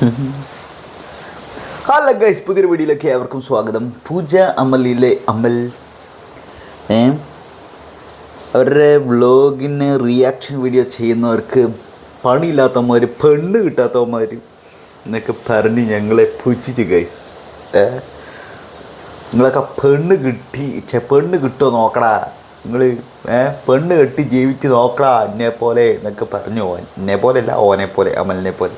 Hello guys പുതിയൊരു വീഡിയോയിലേക്ക് ഏവർക്കും സ്വാഗതം. പൂജ അമലിലെ അമൽ ഏ? അവരുടെ വ്ളോഗിന് റിയാക്ഷൻ വീഡിയോ ചെയ്യുന്നവർക്ക് പണിയില്ലാത്തവന്മാർ പെണ്ണ് കിട്ടാത്തവന്മാർ എന്നൊക്കെ പറഞ്ഞ് ഞങ്ങളെ പുച്ഛിച്ച് ഗൈസ് ഏ? നിങ്ങളൊക്കെ പെണ്ണ് കിട്ടി പെണ്ണ് കിട്ടുമോ നോക്കടാ. നിങ്ങൾ പെണ്ണ് കെട്ടി ജീവിച്ച് നോക്കടാ എന്നെ പോലെ എന്നൊക്കെ പറഞ്ഞു എന്നെ പോലെ അല്ല ഓനെ പോലെ അമലിനെ പോലെ.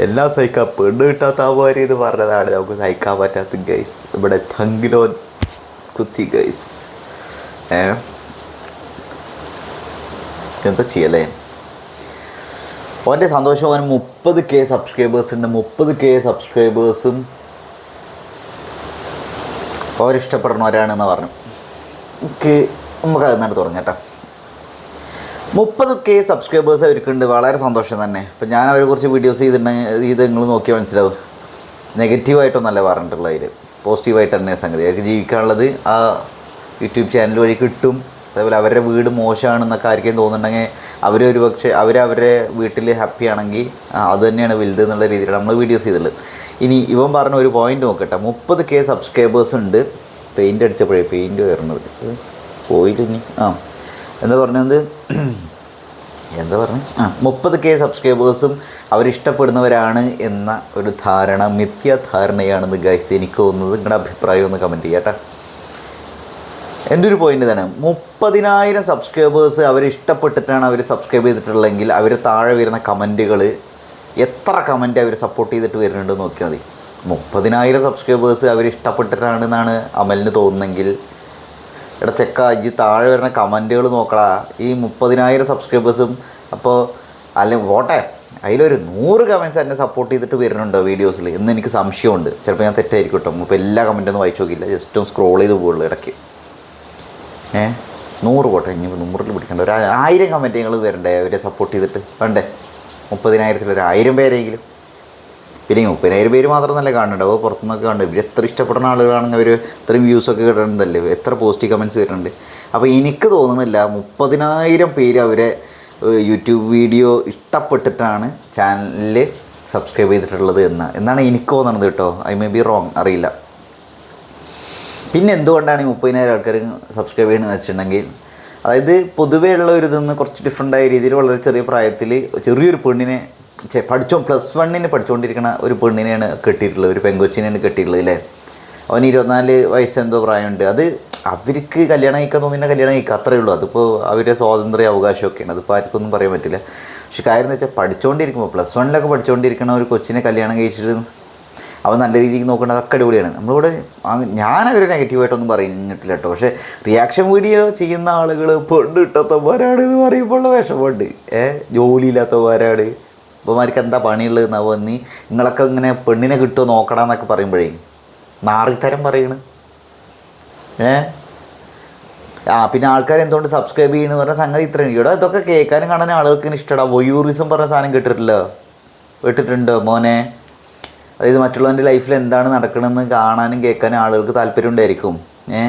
എല്ലാം സഹിക്കാം പെണ്ണ് കിട്ടാത്ത ആവാരി എന്ന് പറഞ്ഞതാണ്. നമുക്ക് സഹിക്കാൻ പറ്റാത്ത ഗൈസ് ഇവിടെ ചങ്കിലോൻ കുത്തി ഗൈസ് ഏ? എന്താ ചെയ്യല്ലേ ഓന്റെ സന്തോഷം അവൻ മുപ്പത് കെ സബ്സ്ക്രൈബേഴ്സ് ഉണ്ട്. മുപ്പത് കെ സബ്സ്ക്രൈബേഴ്സും അവരിഷ്ടപ്പെടുന്നവരാണെന്ന് പറഞ്ഞു. നമുക്ക് അതിനകത്ത് തുടങ്ങട്ടോ മുപ്പത് കെ സബ്സ്ക്രൈബേഴ്സ് അവർക്കുണ്ട് വളരെ സന്തോഷം തന്നെ. അപ്പം ഞാൻ അവരെ കുറിച്ച് വീഡിയോസ് ചെയ്തിട്ടുണ്ടെങ്കിൽ ഇത് നിങ്ങൾ നോക്കിയാൽ മനസ്സിലാവും. നെഗറ്റീവായിട്ടൊന്നല്ല പറഞ്ഞിട്ടുള്ളത് അതിൽ പോസിറ്റീവായിട്ട് തന്നെ സംഗതി. അവർക്ക് ജീവിക്കാനുള്ളത് ആ യൂട്യൂബ് ചാനൽ വഴി കിട്ടും. അതേപോലെ അവരുടെ വീട് മോശമാണെന്നൊക്കെ ആർക്കും തോന്നുന്നുണ്ടെങ്കിൽ അവർ ഒരു പക്ഷേ അവർ അവരുടെ വീട്ടിൽ ഹാപ്പി ആണെങ്കിൽ അത് തന്നെയാണ് വലുത് എന്നുള്ള രീതിയിലാണ് നമ്മൾ വീഡിയോസ് ചെയ്തിട്ടുള്ളത് ഇനി ഇവൻ പറഞ്ഞ ഒരു പോയിന്റ് നോക്കട്ടെ. മുപ്പത് കെ സബ്സ്ക്രൈബേഴ്സ് ഉണ്ട്. പെയിന്റ് അടിച്ചപ്പോഴേ പെയിന്റ് വരുന്നത് പോയില്ല ഇനി? ആ. എന്താ പറഞ്ഞത് എന്താ പറഞ്ഞു? ആ മുപ്പത് കെ സബ്സ്ക്രൈബേഴ്സും അവരിഷ്ടപ്പെടുന്നവരാണ് എന്ന ഒരു ധാരണ മിഥ്യാധാരണയാണെന്ന് ഗൈസ് എനിക്ക് തോന്നുന്നത്. നിങ്ങളുടെ അഭിപ്രായം ഒന്ന് കമന്റ് ചെയ്യാം കേട്ടോ എന്റെ ഒരു പോയിന്റ് ഇതാണ്? മുപ്പതിനായിരം സബ്സ്ക്രൈബേഴ്സ് അവരിഷ്ടപ്പെട്ടിട്ടാണ് അവർ സബ്സ്ക്രൈബ് ചെയ്തിട്ടുള്ളതെങ്കിൽ അവർ താഴെ വരുന്ന കമന്റുകൾ എത്ര കമന്റ് അവർ സപ്പോർട്ട് ചെയ്തിട്ട് വരുന്നുണ്ട് നോക്കിയാൽ മതി. മുപ്പതിനായിരം സബ്സ്ക്രൈബേഴ്സ് അവരിഷ്ടപ്പെട്ടിട്ടാണെന്നാണ് അമലിന് തോന്നുന്നെങ്കിൽ എടാ ചെക്ക ഈ താഴെ വരുന്ന കമന്റുകൾ നോക്കടാ. ഈ മുപ്പതിനായിരം സബ്സ്ക്രൈബേഴ്സും അപ്പോൾ അല്ലെ വോട്ടെ അതിലൊരു നൂറ് കമന്റ്സ് എന്നെ സപ്പോർട്ട് ചെയ്തിട്ട് വരുന്നുണ്ടോ വീഡിയോസിൽ എന്ന് എനിക്ക് സംശയമുണ്ട്. ചിലപ്പോൾ ഞാൻ തെറ്റായിരിക്കും കേട്ടോ. ഇപ്പോൾ എല്ലാ കമന്റൊന്നും വായിച്ചു നോക്കില്ല ജസ്റ്റ് സ്ക്രോൾ ചെയ്ത് പോകുള്ളൂ ഇടയ്ക്ക്. ഏ? നൂറ് പോട്ടെ. ഇനി നൂറിൽ പിടിക്കണ്ട. ഒരു ആയിരം കമന്റ് നിങ്ങൾ വരണ്ടേ? അവരെ സപ്പോർട്ട് ചെയ്തിട്ട്. വേണ്ടേ മുപ്പതിനായിരത്തിൽ ഒരു ആയിരം പേരെങ്കിലും. പിന്നെ ഈ മുപ്പതിനായിരം പേര് മാത്രമല്ല കാണുന്നുണ്ട് അപ്പോൾ പുറത്തുനിന്നൊക്കെ കാണുന്നുണ്ട് ഇവർ എത്ര ഇഷ്ടപ്പെടുന്ന ആളുകളാണെങ്കിൽ അവർ ഇത്രയും വ്യൂസൊക്കെ കിട്ടുന്നുണ്ടല്ലേ എത്ര പോസിറ്റീവ് കമന്റ്സ് വരുന്നുണ്ട്? അപ്പോൾ എനിക്ക് തോന്നുന്നില്ല മുപ്പതിനായിരം പേര് അവരെ യൂട്യൂബ് വീഡിയോ ഇഷ്ടപ്പെട്ടിട്ടാണ് ചാനലിൽ സബ്സ്ക്രൈബ് ചെയ്തിട്ടുള്ളത് എന്ന്. എന്നാണ് എനിക്ക് തോന്നുന്നത് കേട്ടോ. ഐ മേ ബി റോങ് അറിയില്ല. പിന്നെ എന്തുകൊണ്ടാണ് ഈ മുപ്പതിനായിരം ആൾക്കാർ സബ്സ്ക്രൈബ് ചെയ്യണമെന്ന് വെച്ചിട്ടുണ്ടെങ്കിൽ അതായത് പൊതുവേ ഉള്ള ഒരു ഇതിൽ നിന്ന് കുറച്ച് ഡിഫറെന്റ് ആയ രീതിയിൽ വളരെ ചെറിയ പ്രായത്തിൽ ചെറിയൊരു പെണ്ണിനെ പഠിച്ചോ പ്ലസ് വണ്ണിന് പഠിച്ചുകൊണ്ടിരിക്കുന്ന ഒരു പെണ്ണിനെയാണ് കെട്ടിയിട്ടുള്ളത് ഒരു പെങ്കൊച്ചിനെയാണ് കെട്ടിയിട്ടുള്ളത് അല്ലേ? അവന് ഇരുപത്തിനാല് വയസ്സ് എന്തോ പ്രായമുണ്ട്. അത് അവർക്ക് കല്യാണം കഴിക്കാൻ തോന്നിയാൽ കല്യാണം കഴിക്കുക അത്രയേ ഉള്ളൂ. അതിപ്പോൾ അവരുടെ സ്വാതന്ത്ര്യ അവകാശമൊക്കെയാണ്. അതിപ്പോൾ ആർക്കൊന്നും പറയാൻ പറ്റില്ല. പക്ഷെ കാര്യം എന്ന് വെച്ചാൽ പഠിച്ചുകൊണ്ടിരിക്കുമ്പോൾ പ്ലസ് വണ്ണിലൊക്കെ പഠിച്ചുകൊണ്ടിരിക്കുന്ന ഒരു കൊച്ചിനെ കല്യാണം കഴിച്ചിട്ട് അവൻ നല്ല രീതിക്ക് നോക്കേണ്ടത് അതൊക്കെ അടിപൊളിയാണ്. നമ്മളിവിടെ അവർ നെഗറ്റീവായിട്ടൊന്നും പറഞ്ഞിട്ടില്ല കേട്ടോ. പക്ഷേ റിയാക്ഷൻ വീഡിയോ ചെയ്യുന്ന ആളുകൾ പെണ്ണ് ഇട്ടാത്തവരാണ് എന്ന് പറയുമ്പോൾ ഉള്ള വിഷമമുണ്ട്. ഏഹ് ജോലിയില്ലാത്തവന്മാരാണ്. ഇപ്പമാർക്ക് എന്താ പണിയുള്ളത് എന്നാ നീ നിങ്ങളൊക്കെ ഇങ്ങനെ പെണ്ണിനെ കിട്ടുമോ നോക്കണമെന്നൊക്കെ പറയുമ്പോഴേ. നാറിത്തരം പറയണ്. ഏ? ആ പിന്നെ ആൾക്കാർ എന്തുകൊണ്ട് സബ്സ്ക്രൈബ് ചെയ്യണമെന്ന് പറഞ്ഞ സംഗതി ഇത്രയും. ഇവിടെ ഇതൊക്കെ കേൾക്കാനും കാണാനും ആളുകൾക്ക് ഇഷ്ടമാണ് വൊയൂറിസം പറഞ്ഞ സാധനം കേട്ടിട്ടില്ലോ? കേട്ടിട്ടുണ്ടോ മോനെ? അതായത് മറ്റുള്ളവന്റെ ലൈഫിൽ എന്താണ് നടക്കണമെന്ന് കാണാനും കേൾക്കാനും ആളുകൾക്ക് താല്പര്യം ഉണ്ടായിരിക്കും ഏ?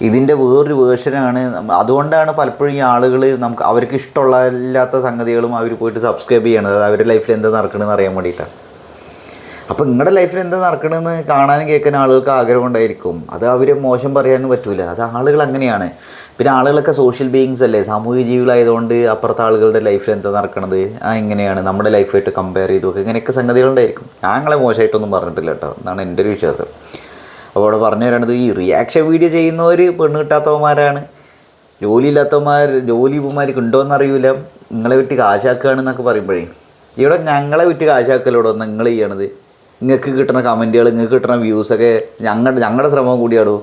ഇതിന്റെ വേറൊരു വേർഷനാണ്. അതുകൊണ്ടാണ് പലപ്പോഴും ഈ ആളുകൾ നമുക്ക് അവർക്ക് ഇഷ്ടമുള്ള ഇല്ലാത്ത സംഗതികളും അവർ പോയിട്ട് സബ്സ്ക്രൈബ് ചെയ്യണത്. അത് അവരുടെ ലൈഫിൽ എന്താ നടക്കണമെന്ന് അറിയാൻ വേണ്ടിയിട്ടാണ്. അപ്പോൾ നിങ്ങളുടെ ലൈഫിൽ എന്താ നടക്കണമെന്ന് കാണാനും കേൾക്കാനും ആളുകൾക്ക് ആഗ്രഹം ഉണ്ടായിരിക്കും. അത് അവർ മോശം പറയാനും പറ്റില്ല അത് ആളുകൾ അങ്ങനെയാണ്. പിന്നെ ആളുകളൊക്കെ സോഷ്യൽ ബീയിങ്സ് അല്ലേ? സാമൂഹിക ജീവികളായതുകൊണ്ട് അപ്പുറത്തെ ആളുകളുടെ ലൈഫിൽ എന്താ നടക്കണത്? ആ എങ്ങനെയാണ് നമ്മുടെ ലൈഫായിട്ട് കമ്പയർ ചെയ്തു ഇങ്ങനെയൊക്കെ സംഗതികളുണ്ടായിരിക്കും. ഞങ്ങളെ മോശമായിട്ടൊന്നും പറഞ്ഞിട്ടില്ല കേട്ടോ. എന്നാണ് എന്റെ ഒരു വിശ്വാസം. അപ്പോൾ അവിടെ പറഞ്ഞു തരണത് ഈ റിയാക്ഷൻ വീഡിയോ ചെയ്യുന്നവർ പെണ്ണ് കിട്ടാത്തവന്മാരാണ്. ജോലി ഇല്ലാത്തവന്മാർ ജോലി ഇവന്മാർക്ക് ഉണ്ടോയെന്ന് അറിയില്ല നിങ്ങളെ വിട്ട് കാശാക്കുകയാണെന്നൊക്കെ പറയുമ്പോഴേ. ഇവിടെ ഞങ്ങളെ വിറ്റ് കാശാക്കലോടോ നിങ്ങൾ ചെയ്യണത്. നിങ്ങൾക്ക് കിട്ടുന്ന കമന്റുകൾ നിങ്ങൾക്ക് കിട്ടുന്ന വ്യൂസൊക്കെ ഞങ്ങളുടെ ഞങ്ങളുടെ ശ്രമം കൂടിയാടോ?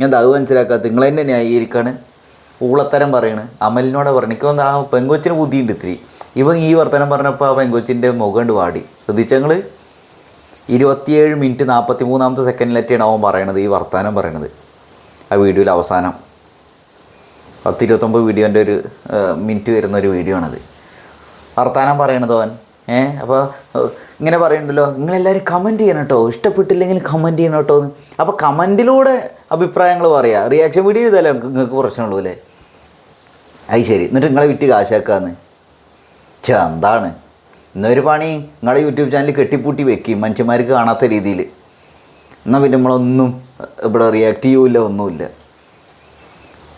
ഞാൻ അത് മനസ്സിലാക്കാത്ത നിങ്ങൾ തന്നെ ന്യായീകരിക്കാണ്. ഊളത്തരം പറയണ്. അമലിനോടെ പറഞ്ഞു എനിക്ക് ആ പെങ്കൊച്ചിന് ബുദ്ധിയുണ്ട് ഇത്തിരി. ഇവൻ ഈ വർത്തനം പറഞ്ഞപ്പോൾ ആ പെങ്കൊച്ചിന്റെ മുഖം വാടി. ശ്രദ്ധിച്ചങ്ങൾ ഇരുപത്തിയേഴ് മിനിറ്റ് നാൽപ്പത്തി മൂന്നാമത്തെ സെക്കൻഡിലെത്തിയാണ് അവൻ പറയണത് ഈ വർത്തമാനം പറയണത്. ആ വീഡിയോയിൽ അവസാനം പത്ത് ഇരുപത്തൊമ്പത് വീഡിയോന്റെ ഒരു മിനിറ്റ് വരുന്ന ഒരു വീഡിയോ ആണത്. വർത്താനം പറയണത് അവൻ. ഏ അപ്പോൾ ഇങ്ങനെ പറയണ്ടല്ലോ നിങ്ങളെല്ലാവരും കമന്റ് ചെയ്യണം കേട്ടോ. ഇഷ്ടപ്പെട്ടില്ലെങ്കിൽ കമന്റ് ചെയ്യണം കേട്ടോ എന്ന്. അപ്പോൾ കമന്റിലൂടെ അഭിപ്രായങ്ങൾ പറയുക റിയാക്ഷൻ വീഡിയോ ചെയ്താലേ നിങ്ങൾക്ക് പ്രശ്നമുള്ളൂ അല്ലേ? അത് ശരി. എന്നിട്ട് നിങ്ങളെ വിറ്റ് കാശാക്കാന്ന്. ചേ എന്താണ്? ഇന്നൊരു പണി നിങ്ങളുടെ യൂട്യൂബ് ചാനൽ കെട്ടിപ്പൂട്ടി വെക്കും മനുഷ്യന്മാർക്ക് കാണാത്ത രീതിയിൽ. എന്നാൽ പിന്നെ നമ്മളൊന്നും ഇവിടെ റിയാക്ട് ചെയ്യൂല ഒന്നുമില്ല.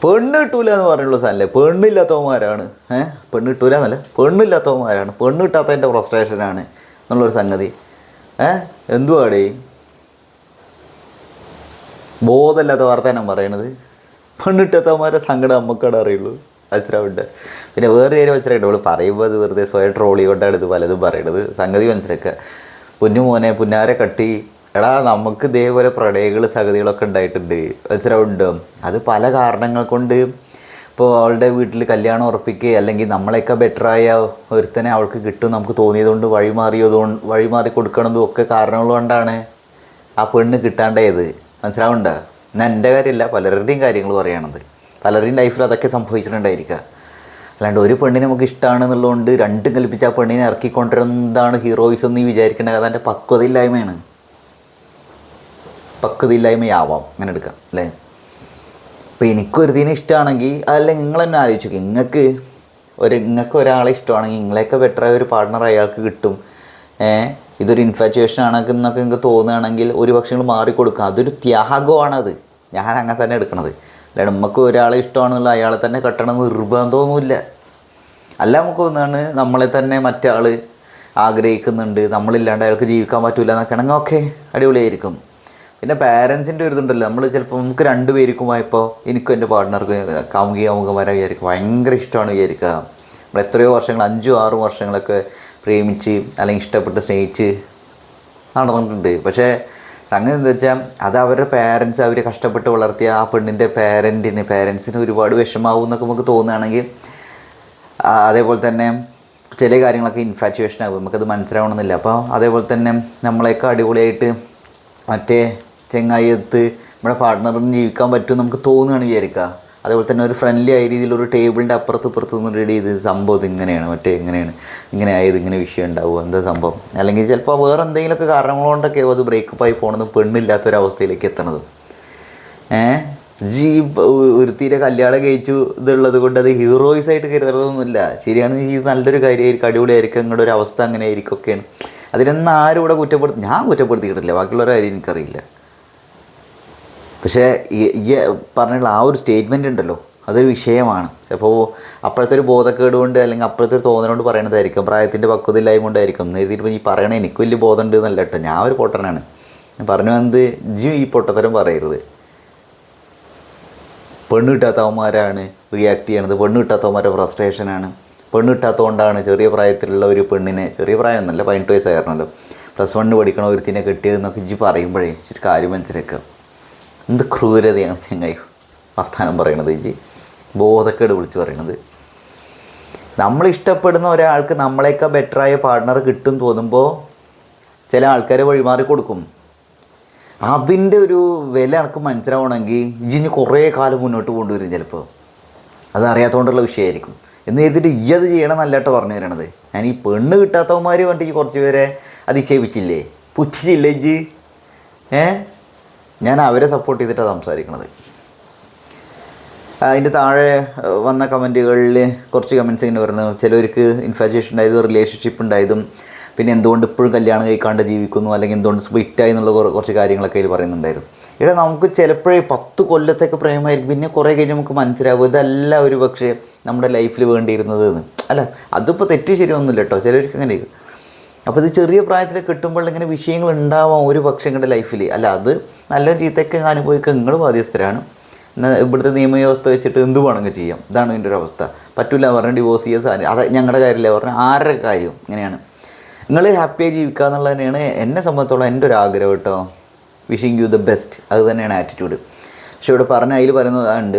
പെണ്ണ് കിട്ടൂല എന്ന് പറഞ്ഞുള്ള സാധനമല്ലേ? പെണ്ണില്ലാത്തവന്മാരാണ്. ഏഹ് പെണ്ണ് കിട്ടൂല എന്നല്ല. പെണ്ണില്ലാത്തവന്മാരാണ്. പെണ്ണ് കിട്ടാത്തതിന്റെ ഫ്രസ്ട്രേഷനാണ് എന്നുള്ളൊരു സംഗതി. ഏഹ് എന്തുവാടേ? ബോധമില്ലാത്ത ഞാൻ പറയണത്. പെണ്ണിട്ടത്തവന്മാരെ സങ്കടം നമുക്കവിടെ അറിയുള്ളൂ. മനസ്സിലാവുണ്ട് പിന്നെ വേറെ കാര്യം മനസ്സിലായിട്ട് അവൾ പറയുമ്പോൾ അത് വെറുതെ സ്വയം ട്രോളി കൊണ്ടാണ് ഇത് പലതും പറയണത്. സംഗതി മനസ്സിലാക്കുക. പൊന്നുമോനെ പുന്നാരെ കട്ടി. എടാ നമുക്ക് ഇതേപോലെ പ്രണയങ്ങൾ സഗതികളൊക്കെ ഉണ്ടായിട്ടുണ്ട്. മനസ്സിലാവുണ്ട് അത് പല കാരണങ്ങൾ കൊണ്ട് ഇപ്പോൾ അവളുടെ വീട്ടിൽ കല്യാണം ഉറപ്പിക്കുക അല്ലെങ്കിൽ നമ്മളെയൊക്കെ ബെറ്ററായ ഒരുത്തനെ അവൾക്ക് കിട്ടും നമുക്ക് തോന്നിയതുകൊണ്ട് വഴിമാറിയതുകൊണ്ട് വഴിമാറി കൊടുക്കണതും ഒക്കെ കാരണങ്ങൾ കൊണ്ടാണ് ആ പെണ്ണ് കിട്ടാണ്ടായത്. മനസ്സിലാവുണ്ടോ എന്നാൽ എന്റെ കാര്യമല്ല പലരുടെയും കാര്യങ്ങൾ പറയണത് പലരുടെയും ലൈഫിൽ അതൊക്കെ സംഭവിച്ചിട്ടുണ്ടായിരിക്കുക. അല്ലാണ്ട് ഒരു പെണ്ണിനെ നമുക്ക് ഇഷ്ടമാണെന്നുള്ളതുകൊണ്ട് രണ്ടും കൽപ്പിച്ച് ആ പെണ്ണിനെ ഇറക്കിക്കൊണ്ടിരുന്നതാണ് ഹീറോയിസ് എന്ന് വിചാരിക്കേണ്ട വിചാരിക്കേണ്ടത് അതിന്റെ പക്വതയില്ലായ്മയാണ്. പക്വതയില്ലായ്മയാവാം. അങ്ങനെ എടുക്കാം അല്ലേ? ഇപ്പോൾ എനിക്കൊരുതിനെ ഇഷ്ടമാണെങ്കിൽ അതല്ല നിങ്ങൾ തന്നെ ആലോചിച്ചു നിങ്ങൾക്ക് ഒരു നിങ്ങൾക്ക് ഒരാളെ ഇഷ്ടമാണെങ്കിൽ നിങ്ങളെയൊക്കെ ബെറ്ററായ ഒരു പാർട്ണർ അയാൾക്ക് കിട്ടും. ഇതൊരു ഇൻഫാച്ചുവേഷൻ ആണെങ്കിൽ എന്നൊക്കെ നിങ്ങൾക്ക് തോന്നുകയാണെങ്കിൽ ഒരു പക്ഷേ നിങ്ങൾ മാറിക്കൊടുക്കുക അതൊരു ത്യാഗമാണത് ഞാൻ അങ്ങനെ തന്നെ എടുക്കണത്. അല്ലാണ്ട് നമുക്ക് ഒരാളെ ഇഷ്ടമാണെന്നുള്ള അയാളെ തന്നെ കെട്ടണം നിർബന്ധമൊന്നുമില്ല. അല്ല നമുക്ക് ഒന്നാണ് നമ്മളെ തന്നെ മറ്റാൾ ആഗ്രഹിക്കുന്നുണ്ട്. നമ്മളില്ലാണ്ട് അയാൾക്ക് ജീവിക്കാൻ പറ്റില്ല എന്നൊക്കെ ആണെങ്കിൽ ഓക്കെ അടിപൊളിയായിരിക്കും. പിന്നെ പാരൻസിന്റെ ഒരു ഇതുണ്ടല്ലോ. നമ്മൾ ചിലപ്പോൾ നമുക്ക് രണ്ട് പേർക്കും ഇപ്പോൾ എനിക്കും എന്റെ പാർട്ട്ണർക്ക് കാമുകി കാമുകന്മാരെ വിചാരിക്കും. ഭയങ്കര ഇഷ്ടമാണ് വിചാരിക്കുക. നമ്മൾ എത്രയോ വർഷങ്ങൾ അഞ്ചും ആറും വർഷങ്ങളൊക്കെ പ്രേമിച്ച് അല്ലെങ്കിൽ ഇഷ്ടപ്പെട്ട് സ്നേഹിച്ച് നടന്നിട്ടുണ്ട്. പക്ഷേ അങ്ങനെ എന്താ വെച്ചാൽ അത് അവരുടെ പേരൻസ് അവർ കഷ്ടപ്പെട്ട് വളർത്തിയ ആ പെണ്ണിന്റെ പേരന്റിന് പേരൻസിന് ഒരുപാട് വിഷമാവും എന്നൊക്കെ നമുക്ക് തോന്നുകയാണെങ്കിൽ അതേപോലെ തന്നെ ചില കാര്യങ്ങളൊക്കെ ഇൻഫാച്ചുവേഷൻ ആകും നമുക്കത് മനസ്സിലാവണമെന്നില്ല. അപ്പോൾ അതേപോലെ തന്നെ നമ്മളെയൊക്കെ അടിപൊളിയായിട്ട് മറ്റേ ചെങ്ങായി എത്ത് നമ്മുടെ പാർട്ട്ണറിന് ജീവിക്കാൻ പറ്റുമെന്ന് നമുക്ക് തോന്നുകയാണ് വിചാരിക്കുക. അതേപോലെ തന്നെ ഒരു ഫ്രണ്ട്ലി ആയ രീതിയിൽ ഒരു ടേബിളിന്റെ അപ്പുറത്ത് ഇപ്പുറത്ത് നിന്ന് റെഡി ചെയ്ത് സംഭവം ഇങ്ങനെയാണ് മറ്റേ എങ്ങനെയാണ് ഇങ്ങനെ ആയത് ഇങ്ങനെ വിഷയം ഉണ്ടാവും എന്താ സംഭവം? അല്ലെങ്കിൽ ചിലപ്പോൾ വേറെ എന്തെങ്കിലുമൊക്കെ കാരണങ്ങൾ കൊണ്ടൊക്കെ അത് ബ്രേക്കപ്പ് ആയി പോകണത് പെണ്ണില്ലാത്തൊരവസ്ഥയിലേക്ക് എത്തണത്. ജീ ഒരു തീരെ കല്യാണം കഴിച്ചു ഇതുള്ളത് കൊണ്ട് അത് ഹീറോയിസ് ആയിട്ട് കരുതണമെന്നില്ല ശരിയാണ് ഈ നല്ലൊരു കാര്യമായിരിക്കും അടിപൊളിയായിരിക്കും നിങ്ങളുടെ അവസ്ഥ അങ്ങനെ ആയിരിക്കും ഒക്കെയാണ്. അതിനൊന്നും ആരും ഇവിടെ കുറ്റപ്പെടുത്തി ഞാൻ കുറ്റപ്പെടുത്തിയിട്ടില്ല ബാക്കിയുള്ളവരുടെ കാര്യം എനിക്കറിയില്ല. പക്ഷേ ഈ പറഞ്ഞിട്ടുള്ള ആ ഒരു സ്റ്റേറ്റ്മെന്റ് ഉണ്ടല്ലോ അതൊരു വിഷയമാണ്. അപ്പോൾ അപ്പോഴത്തെ ഒരു ബോധക്കേട് കൊണ്ട് അല്ലെങ്കിൽ അപ്പോഴത്തെ ഒരു തോന്നൽ കൊണ്ട് പറയണതായിരിക്കും. പ്രായത്തിന്റെ പക്വതയില്ലായ്മ കൊണ്ടായിരിക്കും. എഴുതിയിട്ട് നീ പറയണേ എനിക്ക് വലിയ ബോധമുണ്ട് എന്നല്ല കേട്ടോ. ഞാൻ ഒരു പൊട്ടനാണ്. ഞാൻ പറഞ്ഞു വന്നത് ജി ഈ പൊട്ടത്തരം പറയരുത്. പെണ്ണ് കിട്ടാത്തവന്മാരാണ് റിയാക്ട് ചെയ്യണത്. പെണ്ണ് കിട്ടാത്തവന്മാരുടെ ഫ്രസ്ട്രേഷനാണ് പെണ്ണ് കിട്ടാത്തതുകൊണ്ടാണ് ചെറിയ പ്രായത്തിലുള്ള ഒരു പെണ്ണിനെ ചെറിയ പ്രായമൊന്നുമല്ല പതിനെട്ട് വയസ്സായിരുന്നല്ലോ പ്ലസ് വണ്ണിന് പഠിക്കണ ഒരുത്തിനെ കെട്ടിയതെന്നൊക്കെ ഇജ്ജ് പറയുമ്പോഴേ ശരി കാര്യം മനസ്സിലാക്കുക. എന്ത് ക്രൂരതയാണ് ചെങ്ങായി വർത്തമാനം പറയണത് ഇജി ബോധക്കേട് വിളിച്ച് പറയണത്. നമ്മൾ ഇഷ്ടപ്പെടുന്ന ഒരാൾക്ക് നമ്മളെയൊക്കെ ബെറ്ററായ പാർട്ട്ണർ കിട്ടും തോന്നുമ്പോൾ ചില ആൾക്കാരെ വഴിമാറി കൊടുക്കും. അതിന്റെ ഒരു വില എനിക്ക് മനസ്സിലാവണമെങ്കിൽ ഇജിന് കുറേ കാലം മുന്നോട്ട് കൊണ്ടുവരും ചിലപ്പോൾ അതറിയാത്തതുകൊണ്ടുള്ള വിഷയമായിരിക്കും. എന്ന് കരുതിയിട്ട് ഈ അത് ചെയ്യണം നല്ലതായിട്ട് പറഞ്ഞു തരണത്. ഞാൻ ഈ പെണ്ണ് കിട്ടാത്തവന്മാർ വേണ്ടി കുറച്ച് പേരെ അധിക്ഷേപിച്ചില്ലേ പുച്ഛിച്ചില്ലേ ഇജ്ജ്? ഏ? ഞാൻ അവരെ സപ്പോർട്ട് ചെയ്തിട്ടാണ് സംസാരിക്കുന്നത് അതിന്റെ താഴെ വന്ന കമന്റുകളിൽ കുറച്ച് കമൻസ് ഇങ്ങനെ പറഞ്ഞു ചിലവർക്ക് ഇൻഫാജേഷൻ ഉണ്ടായതും റിലേഷൻഷിപ്പ് ഉണ്ടായതും പിന്നെ എന്തുകൊണ്ട് ഇപ്പോഴും കല്യാണം കഴിക്കാണ്ട് ജീവിക്കുന്നു അല്ലെങ്കിൽ എന്തുകൊണ്ട് സ്പ്ലിറ്റായി എന്നുള്ള കുറച്ച് കാര്യങ്ങളൊക്കെ അതിൽ പറയുന്നുണ്ടായിരുന്നു. ഇവിടെ നമുക്ക് ചിലപ്പോഴേ പത്ത് കൊല്ലത്തേക്ക് പ്രേമമായിരിക്കും പിന്നെ കുറേ കഴിഞ്ഞ് നമുക്ക് മനസ്സിലാവും ഇതല്ല ഒരു പക്ഷേ നമ്മുടെ ലൈഫിൽ വേണ്ടിയിരുന്നത് എന്ന് അല്ല അതിപ്പോൾ തെറ്റ് ശരിയൊന്നുമില്ല കേട്ടോ. ചിലവർക്ക് അങ്ങനെ. അപ്പോൾ ഇത് ചെറിയ പ്രായത്തിൽ കിട്ടുമ്പോൾ ഇങ്ങനെ വിഷയങ്ങൾ ഉണ്ടാവാം ഒരു പക്ഷേ നിങ്ങളുടെ ലൈഫിൽ അല്ല അത് നല്ല ചീത്തയൊക്കെ അനുഭവിക്കുക നിങ്ങൾ ബാധ്യസ്ഥരാണ്. ഇവിടുത്തെ നിയമവ്യവസ്ഥ വെച്ചിട്ട് എന്ത് വേണമെങ്കിൽ ചെയ്യാം. ഇതാണ് ഇതിന്റെ ഒരു അവസ്ഥ. പറ്റില്ല പറഞ്ഞു ഡിവോഴ്സ് ചെയ്യാൻ സാധനം അത് ഞങ്ങളുടെ കാര്യമില്ല പറഞ്ഞു ആരുടെ കാര്യം? ഇങ്ങനെയാണ്. നിങ്ങൾ ഹാപ്പിയായി ജീവിക്കുക എന്നുള്ളത് തന്നെയാണ് എന്നെ സംബന്ധിച്ചോളം എന്റെ ഒരു ആഗ്രഹം കേട്ടോ. വിഷിങ് യു ദ ബെസ്റ്റ് അത് തന്നെയാണ് ആറ്റിറ്റ്യൂഡ് പക്ഷെ ഇവിടെ പറഞ്ഞ അതിൽ പറയുന്നതുണ്ട്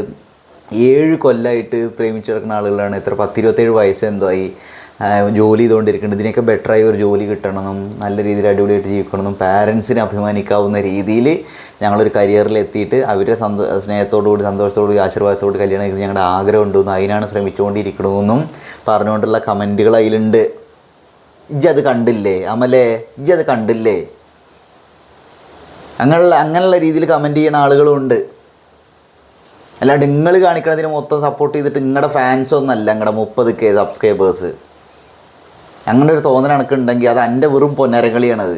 ഏഴ് കൊല്ലമായിട്ട് പ്രേമിച്ചു കിടക്കുന്ന ആളുകളാണ്. എത്ര? പത്തിരുപത്തേഴ് വയസ്സ് എന്തോ ആയി. ജോലി ചെയ്തുകൊണ്ടിരിക്കുന്നുണ്ട്. ഇതിനൊക്കെ ബെറ്ററായി ഒരു ജോലി കിട്ടണമെന്നും നല്ല രീതിയിൽ അടിപൊളിയായിട്ട് ജീവിക്കണമെന്നും പാരൻസിനെ അഭിമാനിക്കാവുന്ന രീതിയിൽ ഞങ്ങളൊരു കരിയറിൽ എത്തിയിട്ട് അവരുടെ സന്തോ സ്നേഹത്തോടു കൂടി സന്തോഷത്തോടു കൂടി ആശീർവാദത്തോടു കല്യാണം കഴിക്കുന്നത് ഞങ്ങളുടെ ആഗ്രഹം ഉണ്ടെന്നും അതിനാണ് ശ്രമിച്ചുകൊണ്ടിരിക്കണമെന്നും പറഞ്ഞുകൊണ്ടുള്ള കമന്റുകൾ അതിലുണ്ട്. ഇജ്ജത് കണ്ടില്ലേ? അമലേ ഇജ്ജത് കണ്ടില്ലേ? അങ്ങനെയുള്ള അങ്ങനെയുള്ള രീതിയിൽ കമന്റ് ചെയ്യുന്ന ആളുകളും ഉണ്ട്. അല്ലാണ്ട് നിങ്ങൾ കാണിക്കണതിന് മൊത്തം സപ്പോർട്ട് ചെയ്തിട്ട് നിങ്ങളുടെ ഫാൻസ് ഒന്നല്ല നിങ്ങളുടെ മുപ്പത് കെ സബ്സ്ക്രൈബേഴ്സ് അങ്ങനെ ഒരു തോന്നൽ എനിക്കുണ്ടെങ്കിൽ അത് എന്റെ വെറും പൊന്നരകളിയാണത്.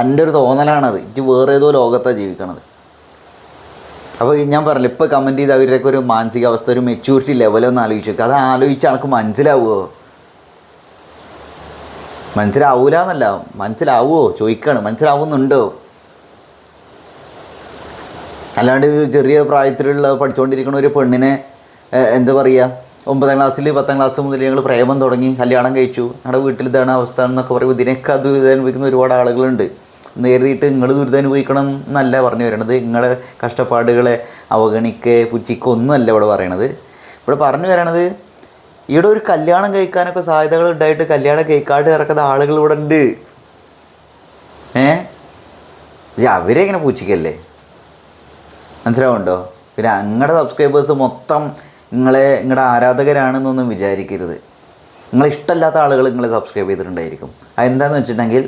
എന്റെ ഒരു തോന്നലാണത്. ഇത് വേറെ ഏതോ ലോകത്താണ് ജീവിക്കണത് അപ്പോൾ ഞാൻ പറഞ്ഞില്ല ഇപ്പോൾ കമന്റ് ചെയ്ത് അവരുടെയൊക്കെ ഒരു മാനസികാവസ്ഥ ഒരു മെച്യൂരിറ്റി ലെവലൊന്ന് ആലോചിച്ച് നോക്കുക അത് ആലോചിച്ച് എനിക്ക് മനസ്സിലാവുമോ മനസ്സിലാവൂല എന്നല്ല മനസ്സിലാവുമോ ചോദിക്കാണ്. മനസ്സിലാവുന്നുണ്ടോ? അല്ലാണ്ട് ചെറിയ പ്രായത്തിലുള്ള പഠിച്ചുകൊണ്ടിരിക്കുന്ന ഒരു പെണ്ണിനെ എന്താ പറയുക ഒമ്പതാം ക്ലാസ്സിൽ പത്താം ക്ലാസ് മുതൽ ഞങ്ങൾ പ്രേമം തുടങ്ങി കല്യാണം കഴിച്ചു. ഞങ്ങളുടെ വീട്ടിൽ ഇതാണ് അവസ്ഥ എന്നൊക്കെ പറയുമ്പോൾ ഇതിനൊക്കെ അത് അനുഭവിക്കുന്ന ഒരുപാട് ആളുകളുണ്ട്. നേരിട്ട് നിങ്ങൾ ദുരിതമനുഭവിക്കണം എന്നല്ല പറഞ്ഞു വരണത്. നിങ്ങളുടെ കഷ്ടപ്പാടുകളെ അവഗണിക്കുക പുച്ചിക്കുക ഒന്നുമല്ല ഇവിടെ പറയണത്. ഇവിടെ പറഞ്ഞു വരണത് ഇവിടെ ഒരു കല്യാണം കഴിക്കാനൊക്കെ സാധ്യതകൾ ഉണ്ടായിട്ട് കല്യാണം കഴിക്കാണ്ട് ഇറക്കുന്ന ആളുകൾ ഇവിടെ ഉണ്ട്. ഏ? അവരെ ഇങ്ങനെ പൂച്ചിക്കല്ലേ മനസ്സിലാവുണ്ടോ പിന്നെ അങ്ങടെ സബ്സ്ക്രൈബേഴ്സ് മൊത്തം നിങ്ങളെ നിങ്ങളുടെ ആരാധകരാണെന്നൊന്നും വിചാരിക്കരുത്. നിങ്ങളെ ഇഷ്ടമല്ലാത്ത ആളുകൾ നിങ്ങളെ സബ്സ്ക്രൈബ് ചെയ്തിട്ടുണ്ടായിരിക്കും. അതെന്താണെന്ന് വെച്ചിട്ടുണ്ടെങ്കിൽ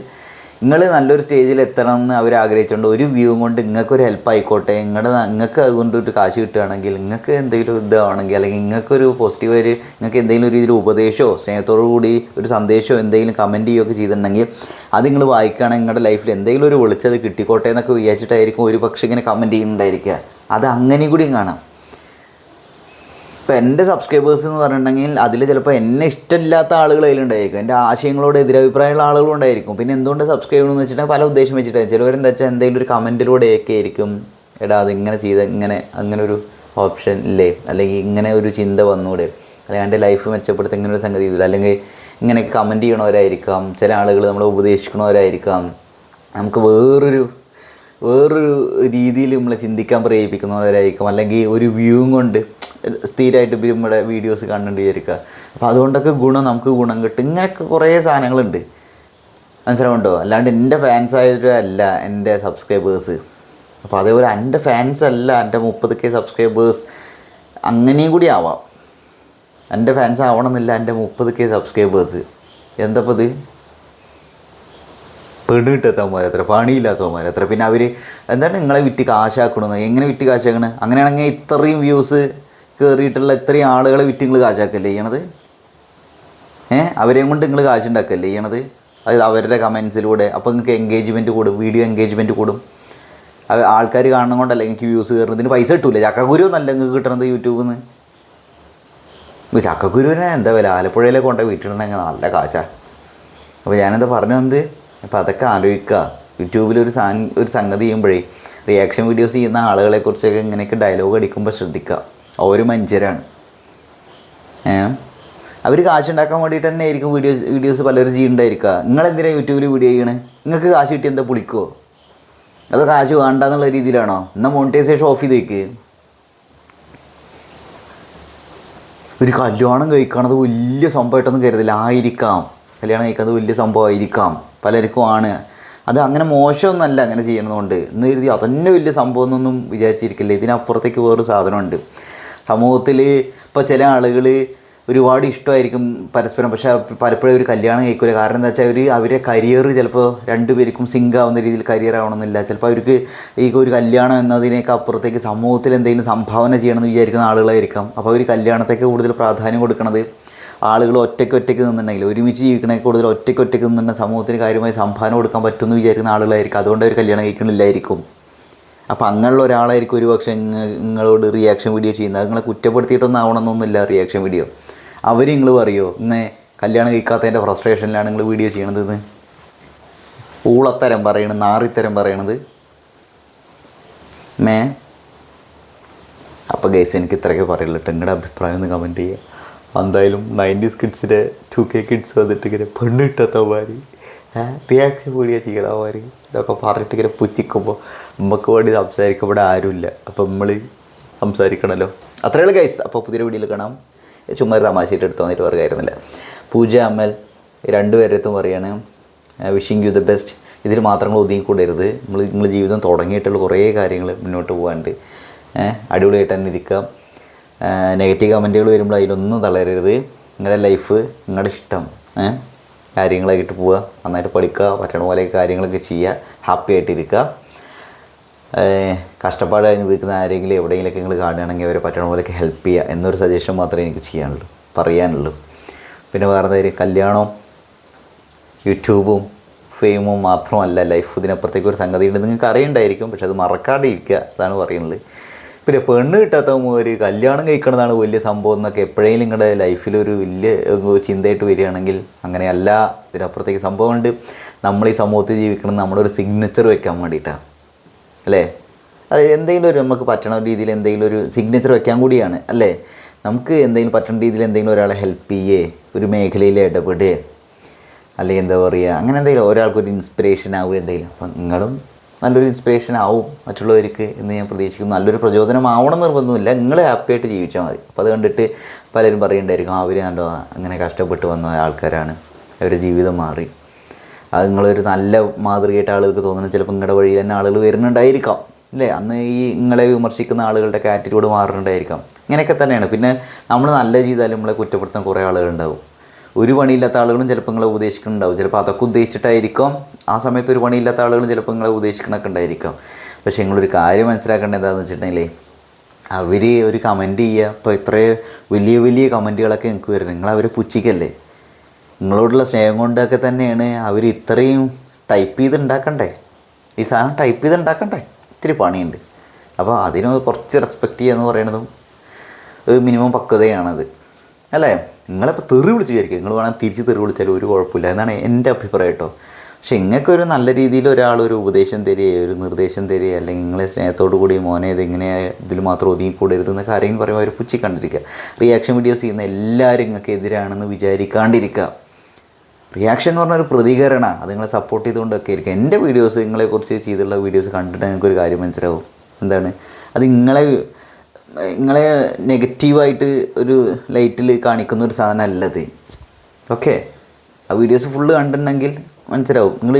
നിങ്ങൾ നല്ലൊരു സ്റ്റേജിൽ എത്തണം എന്ന് അവർ ആഗ്രഹിച്ചുകൊണ്ട് ഒരു വ്യൂ കൊണ്ട് നിങ്ങൾക്കൊരു ഹെൽപ്പ് ആയിക്കോട്ടെ നിങ്ങളുടെ നിങ്ങൾക്ക് അതുകൊണ്ട് ഒരു കാശ് കിട്ടുകയാണെങ്കിൽ നിങ്ങൾക്ക് എന്തെങ്കിലും ഇതാണെങ്കിൽ അല്ലെങ്കിൽ നിങ്ങൾക്കൊരു പോസിറ്റീവ് ഒരു നിങ്ങൾക്ക് എന്തെങ്കിലും രീതിയിൽ ഉപദേശമോ സ്നേഹത്തോടു കൂടി ഒരു സന്ദേശമോ എന്തെങ്കിലും കമന്റ് ചെയ്യുകയൊക്കെ ചെയ്തിട്ടുണ്ടെങ്കിൽ അത് നിങ്ങൾ വായിക്കുകയാണെങ്കിൽ നിങ്ങളുടെ ലൈഫിൽ എന്തെങ്കിലും ഒരു വിളിച്ചത് കിട്ടിക്കോട്ടെ എന്നൊക്കെ വിചാരിച്ചിട്ടായിരിക്കും ഒരു പക്ഷേ ഇങ്ങനെ കമന്റ് ചെയ്യുന്നുണ്ടായിരിക്കുക. അത് അങ്ങനെയും കൂടിയും കാണാം. ഇപ്പം എന്റെ സബ്സ്ക്രൈബേഴ്സ് എന്ന് പറഞ്ഞിട്ടുണ്ടെങ്കിൽ അതിൽ ചിലപ്പോൾ എന്നെ ഇഷ്ടമില്ലാത്ത ആളുകൾ അതിലുണ്ടായിരിക്കും. എന്റെ ആശയങ്ങളോട് എതിരഭിപ്രായമുള്ള ആളുകളും ഉണ്ടായിരിക്കും. പിന്നെ എന്തുകൊണ്ട് സബ്സ്ക്രൈബ് ചെയ്യണമെന്ന് വെച്ചിട്ടുണ്ടെങ്കിൽ പല ഉദ്ദേശം വെച്ചിട്ടാണ്. ചിലവരെന്താ വെച്ചാൽ എന്തെങ്കിലും ഒരു കമന്റിലൂടെയൊക്കെ ആയിരിക്കും. എടാ അത് ഇങ്ങനെ ചെയ്ത ഇങ്ങനെ അങ്ങനെ ഒരു ഓപ്ഷൻ ഇല്ലേ? അല്ലെങ്കിൽ ഇങ്ങനെ ഒരു ചിന്ത വന്നൂടെ? അല്ലെങ്കിൽ എന്റെ ലൈഫ് മെച്ചപ്പെടുത്തി ഇങ്ങനെ ഒരു സംഗതി ചെയ്തില്ല അല്ലെങ്കിൽ ഇങ്ങനെ കമന്റ് ചെയ്യണവരായിരിക്കാം. ചില ആളുകൾ നമ്മളെ ഉപദേശിക്കണവരായിരിക്കാം. നമുക്ക് വേറൊരു വേറൊരു രീതിയിൽ നമ്മളെ ചിന്തിക്കാൻ പ്രേരിപ്പിക്കുന്നവരായിരിക്കും. അല്ലെങ്കിൽ ഒരു വ്യൂവും കൊണ്ട് സ്ഥിരമായിട്ട് നമ്മുടെ വീഡിയോസ് കണ്ടുകൊണ്ട് വിചാരിക്കുക അപ്പോൾ അതുകൊണ്ടൊക്കെ ഗുണം നമുക്ക് ഗുണം കിട്ടും. ഇങ്ങനെയൊക്കെ കുറേ സാധനങ്ങളുണ്ട്. മനസ്സിലാവുണ്ടോ അല്ലാണ്ട് എന്റെ ഫാൻസ് ആയവരല്ല എന്റെ സബ്സ്ക്രൈബേഴ്സ് അപ്പോൾ അതേപോലെ എന്റെ ഫാൻസ് അല്ല എന്റെ മുപ്പത് കെ സബ്സ്ക്രൈബേഴ്സ് അങ്ങനെയും കൂടി ആവാം. എന്റെ ഫാൻസ് ആവണമെന്നില്ല എന്റെ മുപ്പത് കെ സബ്സ്ക്രൈബേഴ്സ് എന്തപ്പോൾ ഇത്? പെണ്ണ് അത്ര എത്ര? പണിയില്ലാത്തവന്മാർ അത്ര പിന്നെ അവർ എന്താണ് നിങ്ങളെ വിറ്റ് കാശാക്കണമെന്ന് എങ്ങനെ വിറ്റ് കാശാക്കണേ? അങ്ങനെയാണെങ്കിൽ ഇത്രയും വ്യൂസ് കയറിയിട്ടുള്ള ഇത്രയും ആളുകളെ വിറ്റ് നിങ്ങൾ കാശാക്കല്ലേ ചെയ്യണത്? ഏഹ് അവരെയും കൊണ്ട് നിങ്ങൾ കാശുണ്ടാക്കല്ലേ ചെയ്യണത്? അതായത് അവരുടെ കമൻസിലൂടെ അപ്പോൾ നിങ്ങൾക്ക് എൻഗേജ്മെന്റ് കൂടും വീഡിയോ എൻഗേജ്മെന്റ് കൂടും. അത് ആൾക്കാർ കാണുന്നത് കൊണ്ടല്ല എനിക്ക് വ്യൂസ് കയറുന്നതിന് പൈസ കിട്ടൂല. ചക്കക്കുരു നല്ല നിങ്ങൾക്ക് കിട്ടണത് യൂട്യൂബിൽ നിന്ന് ചക്കക്കുരുവിനെ എന്താ വില? ആലപ്പുഴയിലെ കൊണ്ട വീട്ടിലുണ്ടെങ്കിൽ നല്ല കാശാണ് അപ്പോൾ ഞാനെന്താ പറഞ്ഞു വന്നത്? അപ്പോൾ അതൊക്കെ ആലോചിക്കുക യൂട്യൂബിൽ ഒരു സാ ഒരു സംഗതി ചെയ്യുമ്പോഴേ റിയാക്ഷൻ വീഡിയോസ് ചെയ്യുന്ന ആളുകളെ കുറിച്ചൊക്കെ ഇങ്ങനെയൊക്കെ ഡയലോഗ് അടിക്കുമ്പോൾ ശ്രദ്ധിക്കുക അവർ മനുഷ്യരാണ്. അവർ കാശുണ്ടാക്കാൻ വേണ്ടിയിട്ട് തന്നെ ആയിരിക്കും വീഡിയോസ് വീഡിയോസ് പലരും ചെയ്യുന്നുണ്ടായിരിക്കുക നിങ്ങളെന്തിനാണ് യൂട്യൂബിൽ വീഡിയോ ചെയ്യണേ? നിങ്ങൾക്ക് കാശ് കിട്ടി എന്താ പുളിക്കുമോ അതോ കാശ് വേണ്ട എന്നുള്ള രീതിയിലാണോ? എന്നാൽ മോണിറ്റൈസേഷൻ ഓഫ് ചെയ്തേക്ക്. ഒരു കല്യാണം കഴിക്കണത് വലിയ സംഭവമായിട്ടൊന്നും കരുതില്ല. ആയിരിക്കാം. കല്യാണം കഴിക്കുന്നത് വലിയ സംഭവമായിരിക്കാം. പലർക്കും ആണ്. അത് അങ്ങനെ മോശമൊന്നല്ല അങ്ങനെ ചെയ്യണതുകൊണ്ട്. എന്ന് കരുതി അതന്നെ വലിയ സംഭവം എന്നൊന്നും വിചാരിച്ചിരിക്കില്ല. ഇതിനപ്പുറത്തേക്ക് വേറൊരു സാധനമുണ്ട്. സമൂഹത്തിൽ ഇപ്പോൾ ചില ആളുകൾ ഒരുപാട് ഇഷ്ടമായിരിക്കും പരസ്പരം. പക്ഷേ പലപ്പോഴും ഒരു കല്യാണം കഴിക്കില്ല കാരണം എന്താ വെച്ചാൽ അവർ അവരെ കരിയർ ചിലപ്പോൾ രണ്ടുപേർക്കും സിങ്ക് ആവുന്ന രീതിയിൽ കരിയർ ആവണമെന്നില്ല. ചിലപ്പോൾ അവർക്ക് ഈ ഒരു കല്യാണം എന്നതിനേക്ക് അപ്പുറത്തേക്ക് സമൂഹത്തിൽ എന്തെങ്കിലും സംഭാവന ചെയ്യണമെന്ന് വിചാരിക്കുന്ന ആളുകളായിരിക്കാം. അപ്പോൾ അവർ കല്യാണത്തേക്ക് കൂടുതൽ പ്രാധാന്യം കൊടുക്കുന്നത് ആളുകൾ ഒറ്റയ്ക്ക് ഒറ്റയ്ക്ക് നിന്നുണ്ടെങ്കിൽ ഒരുമിച്ച് ജീവിക്കണേ കൂടുതൽ ഒറ്റയ്ക്ക് ഒറ്റയ്ക്ക് നിന്നുണ്ടെങ്കിൽ സമൂഹത്തിന് കാര്യമായി സംഭാവന കൊടുക്കാൻ പറ്റുമെന്ന് വിചാരിക്കുന്ന ആളുകളായിരിക്കും. അതുകൊണ്ട് അവർ കല്യാണം കഴിക്കണില്ലായിരിക്കും. അപ്പോൾ അങ്ങനെയുള്ള ഒരാളായിരിക്കും ഒരു പക്ഷേ നിങ്ങളോട് റിയാക്ഷൻ വീഡിയോ ചെയ്യുന്നത്. നിങ്ങളെ കുറ്റപ്പെടുത്തിയിട്ടൊന്നും ആവണമെന്നൊന്നുമില്ല റിയാക്ഷൻ വീഡിയോ അവർ നിങ്ങൾ പറയുമോ ഇങ്ങനെ കല്യാണം കഴിക്കാത്തതിന്റെ ഫ്രസ്ട്രേഷനിലാണ് നിങ്ങൾ വീഡിയോ ചെയ്യണത് എന്ന് ഊളത്തരം പറയണത് നാറിത്തരം പറയണത്. മേ? അപ്പോൾ ഗൈസ് എനിക്ക് ഇത്രയൊക്കെ പറയുള്ളൂ നിങ്ങളുടെ അഭിപ്രായം ഒന്ന് കമന്റ് ചെയ്യുക എന്തായാലും നയന്റീസ് കിഡ്സിന്റെ ടു കെ കിഡ്സ് വന്നിട്ട് ഇങ്ങനെ പെണ്ണ് റിയാക്ഷൻ വീഡിയോ ചെയ്യണവന്മാർ ഇതൊക്കെ പറഞ്ഞിട്ട് ഇങ്ങനെ പുറ്റിക്കുമ്പോൾ നമുക്ക് വേണ്ടി സംസാരിക്കാൻ ഇവിടെ ആരുമില്ല. അപ്പം നമ്മൾ സംസാരിക്കണമല്ലോ അത്രയുള്ള ഗൈസ് അപ്പോൾ പുതിയ വീഡിയോയിൽ കാണാം. ചുമ്മാ തമാശയിട്ട് എടുത്ത് വന്നിട്ട് പറയുമായിരുന്നില്ല പൂജ അമ്മൽ രണ്ടുപേരത്തും പറയാണ് വിഷിങ് യു ദ ബെസ്റ്റ് ഇതിൽ മാത്രങ്ങൾ ഒതുങ്ങിക്കൂടരുത്. നമ്മൾ നിങ്ങൾ ജീവിതം തുടങ്ങിയിട്ടുള്ള കുറേ കാര്യങ്ങൾ മുന്നോട്ട് പോകാണ്ട് അടിപൊളിയായിട്ട് തന്നെ ഇരിക്കാം. നെഗറ്റീവ് കമന്റുകൾ വരുമ്പോൾ അതിലൊന്നും തളരരുത്. നിങ്ങളുടെ ലൈഫ് നിങ്ങളുടെ ഇഷ്ടം. കാര്യങ്ങളായിട്ട് പോവുക നന്നായിട്ട് പഠിക്കുക പറ്റണ പോലെ കാര്യങ്ങളൊക്കെ ചെയ്യുക ഹാപ്പി ആയിട്ടിരിക്കുക. കഷ്ടപ്പാട് അനുഭവിക്കുന്ന ആരെങ്കിലും എവിടെയെങ്കിലൊക്കെ നിങ്ങൾ കാണുകയാണെങ്കിൽ അവരെ പറ്റണ പോലെയൊക്കെ ഹെൽപ്പ് ചെയ്യുക എന്നൊരു സജഷൻ മാത്രമേ എനിക്ക് ചെയ്യാനുള്ളൂ പറയാനുള്ളൂ. പിന്നെ വേറെ കാര്യം? കല്യാണം യൂട്യൂബും ഫെയിമും മാത്രമല്ല ലൈഫ് ഇതിനപ്പുറത്തേക്ക് ഒരു സംഗതി ഉണ്ട് നിങ്ങൾക്ക് അറിയണ്ടായിരിക്കും പക്ഷെ അത് മറക്കാതെ ഇരിക്കുക അതാണ് പറയുന്നത്. പിന്നെ പെണ്ണ് കിട്ടാത്ത ഒരു കല്യാണം കഴിക്കണതാണ് വലിയ സംഭവം എന്നൊക്കെ എപ്പോഴേലും നിങ്ങളുടെ ലൈഫിലൊരു വലിയ ചിന്തയായിട്ട് വരികയാണെങ്കിൽ അങ്ങനെയല്ല ഇതിനപ്പുറത്തേക്ക് സംഭവമുണ്ട്. നമ്മൾ ഈ സമൂഹത്തിൽ ജീവിക്കണം നമ്മുടെ ഒരു സിഗ്നേച്ചർ വെക്കാൻ വേണ്ടിയിട്ടാണ് അല്ലേ? അത് എന്തെങ്കിലും ഒരു നമുക്ക് പറ്റണ രീതിയിൽ എന്തെങ്കിലും ഒരു സിഗ്നേച്ചർ വെക്കാൻ കൂടിയാണ്. അല്ലേ? നമുക്ക് എന്തെങ്കിലും പറ്റുന്ന രീതിയിൽ എന്തെങ്കിലും ഒരാളെ ഹെൽപ്പ് ചെയ്യേ ഒരു മേഖലയിൽ ഇടപെടുകയെ അല്ലെങ്കിൽ എന്താ പറയുക അങ്ങനെ എന്തെങ്കിലും ഒരാൾക്കൊരു ഇൻസ്പിറേഷൻ ആവുക എന്തെങ്കിലും. അപ്പം നിങ്ങളും നല്ലൊരു ഇൻസ്പിറേഷൻ ആവും മറ്റുള്ളവർക്ക് എന്ന് ഞാൻ പ്രതീക്ഷിക്കുന്നു. നല്ലൊരു പ്രചോദനം ആവണം നിർബന്ധമില്ല നിങ്ങൾ ഹാപ്പിയായിട്ട് ജീവിച്ചാൽ മതി. അപ്പോൾ അത് കണ്ടിട്ട് പലരും പറയേണ്ടായിരിക്കും "ആ, അവർ കണ്ടോ അങ്ങനെ കഷ്ടപ്പെട്ട് വന്ന ആൾക്കാരാണ്. അവരുടെ ജീവിതം മാറി. അത് നിങ്ങളൊരു നല്ല മാതൃകയായിട്ട് ആളുകൾക്ക് തോന്നുന്നത് ചിലപ്പോൾ നിങ്ങളുടെ വഴിയിൽ തന്നെ ആളുകൾ വരുന്നുണ്ടായിരിക്കാം. അല്ലേ അന്ന് ഈ നിങ്ങളെ വിമർശിക്കുന്ന ആളുകളുടെ ആറ്റിറ്റ്യൂഡ് മാറുന്നുണ്ടായിരിക്കാം. ഇങ്ങനെയൊക്കെ തന്നെയാണ്. പിന്നെ നമ്മൾ നല്ല ചെയ്താലും നമ്മളെ കുറ്റപ്പെടുത്താൻ കുറേ ആളുകളുണ്ടാവും. ഒരു പണിയില്ലാത്ത ആളുകളും ചിലപ്പോൾ നിങ്ങളെ ഉപദേശിക്കുന്നുണ്ടാവും. ചിലപ്പോൾ അതൊക്കെ ഉദ്ദേശിച്ചിട്ടായിരിക്കും. ആ സമയത്ത് ഒരു പണിയില്ലാത്ത ആളുകളും ചിലപ്പോൾ നിങ്ങളെ ഉപദേശിക്കണൊക്കെ ഉണ്ടായിരിക്കും. പക്ഷേ നിങ്ങളൊരു കാര്യം മനസ്സിലാക്കേണ്ടത് എന്താണെന്ന് വെച്ചിട്ടുണ്ടെങ്കിൽ അവർ ഒരു കമന്റ് ചെയ്യുക. ഇപ്പോൾ ഇത്രയും വലിയ വലിയ കമന്റുകളൊക്കെ നിങ്ങൾക്ക് വരുന്നത് നിങ്ങൾ അവരെ പുച്ഛിക്കല്ലേ? നിങ്ങളോടുള്ള സ്നേഹം കൊണ്ടൊക്കെ തന്നെയാണ് അവർ ഇത്രയും ടൈപ്പ് ചെയ്ത് ഉണ്ടാക്കണ്ടേ? ഈ സാധനം ടൈപ്പ് ചെയ്ത് ഉണ്ടാക്കണ്ടേ? ഇത്തിരി പണിയുണ്ട്. അപ്പോൾ അതിന് കുറച്ച് റെസ്പെക്റ്റ് ചെയ്യുക എന്ന് പറയുന്നതും ഒരു മിനിമം പക്വതയാണത്. അല്ലേ? നിങ്ങളിപ്പോൾ തെറി വിളിച്ച് വിചാരിക്കുക നിങ്ങൾ വേണമെങ്കിൽ തിരിച്ച് തെറി വിളിച്ചാലും ഒരു കുഴപ്പമില്ല. എന്നാണ് എന്റെ അഭിപ്രായം കേട്ടോ. പക്ഷെ ഇങ്ങനൊക്കെ ഒരു നല്ല രീതിയിൽ ഒരാൾ ഒരു ഉപദേശം തരികയോ ഒരു നിർദ്ദേശം തരികയോ അല്ലെങ്കിൽ നിങ്ങളെ സ്നേഹത്തോടു കൂടി മോനെ ഇത് ഇങ്ങനെ ഇതിൽ മാത്രം ഒതുങ്ങിക്കൂടരുത് എന്നൊക്കെ ആരെങ്കിലും പറയുമ്പോൾ അവർ പുച്ചി കണ്ടിരിക്കുക റിയാക്ഷൻ വീഡിയോസ് ചെയ്യുന്ന എല്ലാവരും നിങ്ങൾക്ക് എതിരാണെന്ന് വിചാരിക്കാണ്ടിരിക്കുക. റിയാക്ഷൻ എന്ന് പറഞ്ഞൊരു പ്രതികരണമാണ്. അത് നിങ്ങളെ സപ്പോർട്ട് ചെയ്തുകൊണ്ടൊക്കെ ആയിരിക്കും എന്റെ വീഡിയോസ് നിങ്ങളെക്കുറിച്ച് ചെയ്തുള്ള വീഡിയോസ് കണ്ടിട്ട് നിങ്ങൾക്ക് ഒരു കാര്യം മനസ്സിലാവും. എന്താണ്? അത് നിങ്ങളെ നിങ്ങളെ നെഗറ്റീവായിട്ട് ഒരു ലൈറ്റിൽ കാണിക്കുന്ന ഒരു സാധനം അല്ലത്. ഓക്കെ ആ വീഡിയോസ് ഫുള്ള് കണ്ടിട്ടുണ്ടെങ്കിൽ മനസ്സിലാവും. നിങ്ങൾ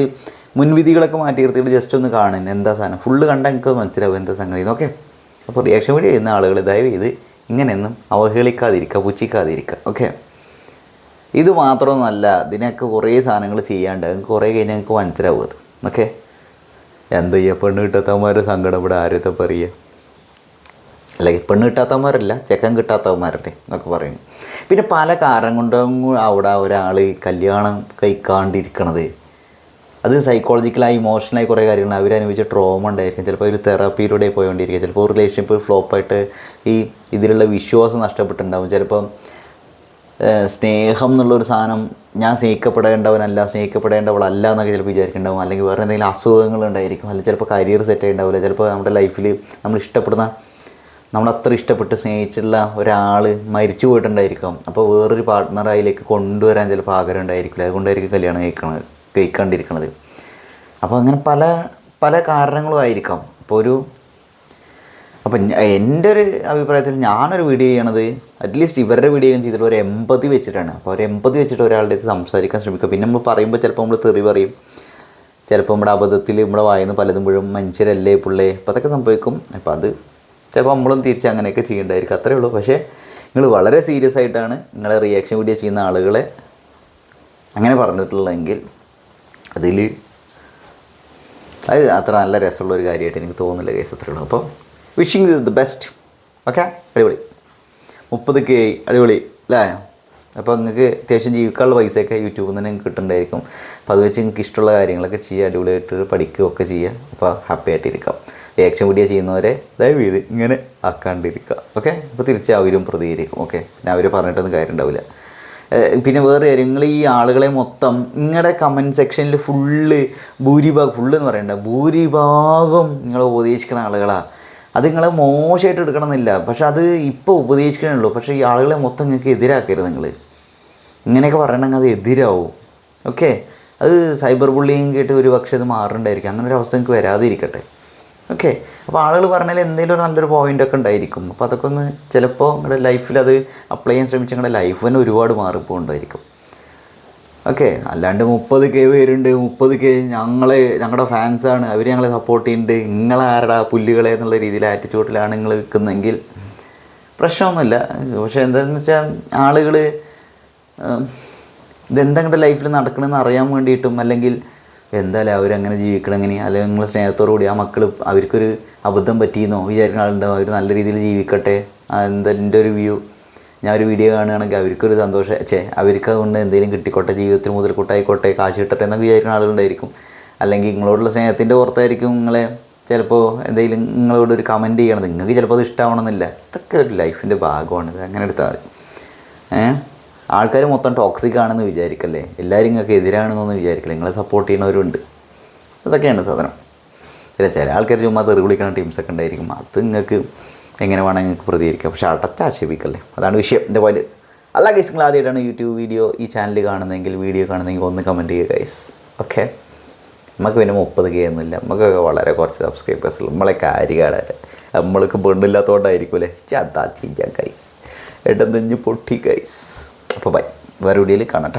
മുൻവിധികളൊക്കെ മാറ്റി നിർത്തിയിട്ട് ജസ്റ്റ് ഒന്ന് കാണുന്നു. എന്താ സാധനം? ഫുള്ള് കണ്ടാൽ നിങ്ങൾക്ക് മനസ്സിലാവും എന്താ സംഗതി. ഓക്കെ അപ്പോൾ റിയാക്ഷൻ വീഡിയോ ചെയ്യുന്ന ആളുകൾ ദയവ് ചെയ്ത് ഇങ്ങനെയൊന്നും അവഹേളിക്കാതിരിക്കുക പുച്ഛിക്കാതിരിക്കുക. ഓക്കെ ഇത് മാത്രമൊന്നുമല്ല ഇതിനൊക്കെ കുറേ സാധനങ്ങൾ ചെയ്യാണ്ട് കുറേ കഴിഞ്ഞാൽ നിങ്ങൾക്ക് മനസ്സിലാവും അത്. ഓക്കെ എന്താ ചെയ്യുക പെണ്ണ് കിട്ടാത്തമാരെ സങ്കടം ഇവിടെ ആരത്തെ പറയുക അല്ലെങ്കിൽ പെണ്ണ് കിട്ടാത്തവന്മാരല്ല ചെക്കൻ കിട്ടാത്തവന്മാരുടെ എന്നൊക്കെ പറയും പിന്നെ പല കാരണം കൊണ്ടും അവിടെ ഒരാൾ കല്യാണം കഴിക്കാണ്ടിരിക്കണത്. അത് സൈക്കോളജിക്കലായി ഇമോഷണലായി കുറേ കാര്യങ്ങൾ. അവരനുഭവിച്ച ട്രോമ ഉണ്ടായിരിക്കും. ചിലപ്പോൾ ഒരു തെറാപ്പിയിലൂടെ പോയിക്കൊണ്ടിരിക്കുക ചിലപ്പോൾ റിലേഷൻഷിപ്പ് ഫ്ലോപ്പായിട്ട് ഈ ഇതിലുള്ള വിശ്വാസം നഷ്ടപ്പെട്ടിട്ടുണ്ടാവും. ചിലപ്പം സ്നേഹം എന്നുള്ളൊരു സാധനം ഞാൻ സ്നേഹിക്കപ്പെടേണ്ടവനല്ല സ്നേഹിക്കപ്പെടേണ്ടവളല്ല എന്നൊക്കെ ചിലപ്പോൾ വിചാരിക്കുന്നുണ്ടാവും. അല്ലെങ്കിൽ വേറെ എന്തെങ്കിലും അസുഖങ്ങൾ ഉണ്ടായിരിക്കും. അല്ലെങ്കിൽ ചിലപ്പോൾ കരിയർ സെറ്റ് ആയിട്ടുണ്ടാവില്ല ചിലപ്പോൾ നമ്മുടെ ലൈഫിൽ നമ്മൾ ഇഷ്ടപ്പെടുന്ന നമ്മൾ അത്ര ഇഷ്ടപ്പെട്ട് സ്നേഹിച്ചുള്ള ഒരാൾ മരിച്ചു പോയിട്ടുണ്ടായിരിക്കും. അപ്പോൾ വേറൊരു പാർട്ട്ണർ അതിലേക്ക് കൊണ്ടുവരാൻ ചിലപ്പോൾ ആഗ്രഹം ഉണ്ടായിരിക്കില്ല. അതുകൊണ്ടായിരിക്കും കല്യാണം കഴിക്കണത് കഴിക്കാണ്ടിരിക്കണത്. അപ്പോൾ അങ്ങനെ പല പല കാരണങ്ങളും ആയിരിക്കാം. അപ്പോൾ ഒരു അപ്പം എന്റെ ഒരു അഭിപ്രായത്തിൽ ഞാനൊരു വീഡിയോ ചെയ്യണത് അറ്റ്ലീസ്റ്റ് ഇവരുടെ വീഡിയോ ചെയ്തിട്ട് ഒരു എൺപതി വെച്ചിട്ടാണ്. അപ്പോൾ ഒരു എൺപതി വെച്ചിട്ട് ഒരാളുടെ അടുത്ത് സംസാരിക്കാൻ ശ്രമിക്കുക പിന്നെ നമ്മൾ പറയുമ്പോൾ ചിലപ്പോൾ നമ്മൾ തെറി പറയും. ചിലപ്പോൾ നമ്മുടെ അബദ്ധത്തിൽ നമ്മുടെ വായന്ന് പലതും വീഴും. മനുഷ്യരല്ലേ പുള്ളേ? അപ്പോൾ അതൊക്കെ സംഭവിക്കും. അപ്പോൾ അത് ചിലപ്പോൾ നമ്മളും തിരിച്ച് അങ്ങനെയൊക്കെ ചെയ്യേണ്ടായിരിക്കും. അത്രേ ഉള്ളൂ. പക്ഷേ നിങ്ങൾ വളരെ സീരിയസ് ആയിട്ടാണ് നിങ്ങളെ റിയാക്ഷൻ വീഡിയോ ചെയ്യുന്ന ആളുകളെ അങ്ങനെ പറഞ്ഞിട്ടുള്ളതെങ്കിൽ അതിൽ അത് അത്ര നല്ല രസമുള്ള ഒരു കാര്യമായിട്ട് എനിക്ക് തോന്നുന്നില്ല കേസ് അത്രേ ഉള്ളൂ. അപ്പോൾ വിഷിങ് ദ ബെസ്റ്റ് ഓക്കെ അടിപൊളി. മുപ്പത് കെ അടിപൊളി. അല്ലേ അപ്പോൾ നിങ്ങൾക്ക് അത്യാവശ്യം ജീവിക്കാനുള്ള പൈസയൊക്കെ യൂട്യൂബിൽ നിന്ന് നിങ്ങൾക്ക് കിട്ടുന്നുണ്ടായിരിക്കും അപ്പോൾ അത് വെച്ച് നിങ്ങൾക്ക് ഇഷ്ടമുള്ള കാര്യങ്ങളൊക്കെ ചെയ്യുക അടിപൊളിയായിട്ട് പഠിക്കുകയൊക്കെ ചെയ്യുക. അപ്പോൾ ഹാപ്പി ആയിട്ടിരിക്കാം. റിയാക്ഷൻ വീഡിയോ ചെയ്യുന്നവരെ ദയവ് ചെയ്ത് ഇങ്ങനെ ആക്കാണ്ടിരിക്കുക. ഓക്കെ അപ്പോൾ തിരിച്ച് അവരും പ്രതികരിക്കും. ഓക്കെ പിന്നെ അവർ പറഞ്ഞിട്ടൊന്നും കാര്യം ഉണ്ടാവില്ല പിന്നെ വേറെ കാര്യം നിങ്ങൾ ഈ ആളുകളെ മൊത്തം നിങ്ങളുടെ കമന്റ് സെക്ഷനിൽ ഫുള്ള് ഭൂരിഭാഗം ഫുള്ള് എന്ന് പറയണ്ട ഭൂരിഭാഗം നിങ്ങൾ ഉപദേശിക്കുന്ന ആളുകളാണ് അത് നിങ്ങളെ മോശമായിട്ട് എടുക്കണമെന്നില്ല. പക്ഷെ അത് ഇപ്പോൾ ഉപദേശിക്കണേ ഉള്ളൂ പക്ഷേ ഈ ആളുകളെ മൊത്തം നിങ്ങൾക്ക് എതിരാക്കരുത് നിങ്ങൾ ഇങ്ങനെയൊക്കെ പറയണമെങ്കിൽ അത് എതിരാവും. ഓക്കെ അത് സൈബർ ബുള്ളിങ് കേട്ട് ഒരു പക്ഷേ അത് മാറുന്നുണ്ടായിരിക്കും അങ്ങനെ ഒരു അവസ്ഥ നിങ്ങൾക്ക് വരാതിരിക്കട്ടെ. ഓക്കെ അപ്പോൾ ആളുകൾ പറഞ്ഞാൽ എന്തെങ്കിലും ഒരു നല്ലൊരു പോയിന്റ് ഒക്കെ ഉണ്ടായിരിക്കും. അപ്പോൾ അതൊക്കെ ഒന്ന് ചിലപ്പോൾ നിങ്ങളുടെ ലൈഫിൽ അത് അപ്ലൈ ചെയ്യാൻ ശ്രമിച്ച നിങ്ങളുടെ ലൈഫ് തന്നെ ഒരുപാട് മാറിപ്പോണ്ടായിരിക്കും ഓക്കെ അല്ലാണ്ട് മുപ്പത് കെ പേരുണ്ട്. മുപ്പത് കെ ഞങ്ങളെ ഞങ്ങളുടെ ഫാൻസാണ് അവർ ഞങ്ങളെ സപ്പോർട്ട് ചെയ്യുന്നുണ്ട് നിങ്ങളാരടാ പുല്ലുകളെ എന്നുള്ള രീതിയിൽ ആറ്റിറ്റ്യൂഡിലാണ് നിങ്ങൾ നിൽക്കുന്നതെങ്കിൽ പ്രശ്നമൊന്നുമില്ല. പക്ഷേ എന്താണെന്ന് വെച്ചാൽ ആളുകൾ ഇതെന്താ നിങ്ങളുടെ ലൈഫിൽ നടക്കണമെന്ന് അറിയാൻ വേണ്ടിയിട്ടും അല്ലെങ്കിൽ എന്തായാലും അവരങ്ങനെ ജീവിക്കണം എങ്ങനെ അല്ലെങ്കിൽ നിങ്ങൾ സ്നേഹത്തോടു കൂടി ആ മക്കൾ അവർക്കൊരു അബദ്ധം പറ്റിയെന്നോ? വിചാരിക്കുന്ന ആളുണ്ടാവും. അവർ നല്ല രീതിയിൽ ജീവിക്കട്ടെ. എന്തെന്റെ ഒരു വ്യൂ. ഞാൻ ഒരു വീഡിയോ കാണുകയാണെങ്കിൽ അവർക്കൊരു സന്തോഷം ചേ അവർക്ക് അതുകൊണ്ട് എന്തെങ്കിലും കിട്ടിക്കോട്ടെ ജീവിതത്തിൽ മുതൽക്കൂട്ടായിക്കോട്ടെ കാശ് കിട്ടട്ടെ എന്നൊക്കെ വിചാരിക്കുന്ന ആളുകളുണ്ടായിരിക്കും. അല്ലെങ്കിൽ നിങ്ങളോടുള്ള സ്നേഹത്തിന്റെ പുറത്തായിരിക്കും നിങ്ങളെ ചിലപ്പോൾ എന്തെങ്കിലും നിങ്ങളോട് ഒരു കമന്റ് ചെയ്യണത്. നിങ്ങൾക്ക് ചിലപ്പോൾ അത് ഇഷ്ടമാവണമെന്നില്ല ഇതൊക്കെ ഒരു ലൈഫിന്റെ ഭാഗമാണ്. അങ്ങനെ എടുത്താൽ മതി. ഏഹ് ആൾക്കാർ മൊത്തം ടോക്സിക് ആണെന്ന് വിചാരിക്കല്ലേ? എല്ലാവരും നിങ്ങൾക്ക് എതിരാണെന്നൊന്നും വിചാരിക്കില്ല? നിങ്ങളെ സപ്പോർട്ട് ചെയ്യുന്നവരുണ്ട്. അതൊക്കെയാണ് സാധനം. പിന്നെ ചില ആൾക്കാർ ചുമ്മാ തെറി വിളിക്കുന്ന ടീംസൊക്കെ ഉണ്ടായിരിക്കും. അത് നിങ്ങൾക്ക് എങ്ങനെ വേണമെങ്കിൽ നിങ്ങൾക്ക് പ്രതികരിക്കാം? പക്ഷെ അടച്ചാക്ഷേപിക്കല്ലേ അതാണ് വിഷയം എന്റെ പോലെ അല്ല ഗൈസ് നിങ്ങൾ ആദ്യമായിട്ടാണ് യൂട്യൂബ് വീഡിയോ ഈ ചാനൽ കാണുന്നതെങ്കിൽ വീഡിയോ കാണുന്നതെങ്കിൽ ഒന്ന് കമന്റ് ചെയ്യുക ഗൈസ് ഓക്കെ നമുക്ക് പിന്നെ മുപ്പത് കെ ഒന്നുമില്ല. നമുക്കൊക്കെ വളരെ കുറച്ച് സബ്സ്ക്രൈബേഴ്സ് ഉള്ളൂ. നമ്മളെ കാര്യമാണ് നമ്മൾക്ക് പെണ്ണില്ലാത്തതുകൊണ്ടായിരിക്കും അല്ലേ? ചതാ ചീജ ഗൈസ് എട്ടം തെഞ്ഞ് പൊട്ടി ഗൈസ് അപ്പോൾ ബൈ. വേറെ വീഡിയോയിൽ കാണാം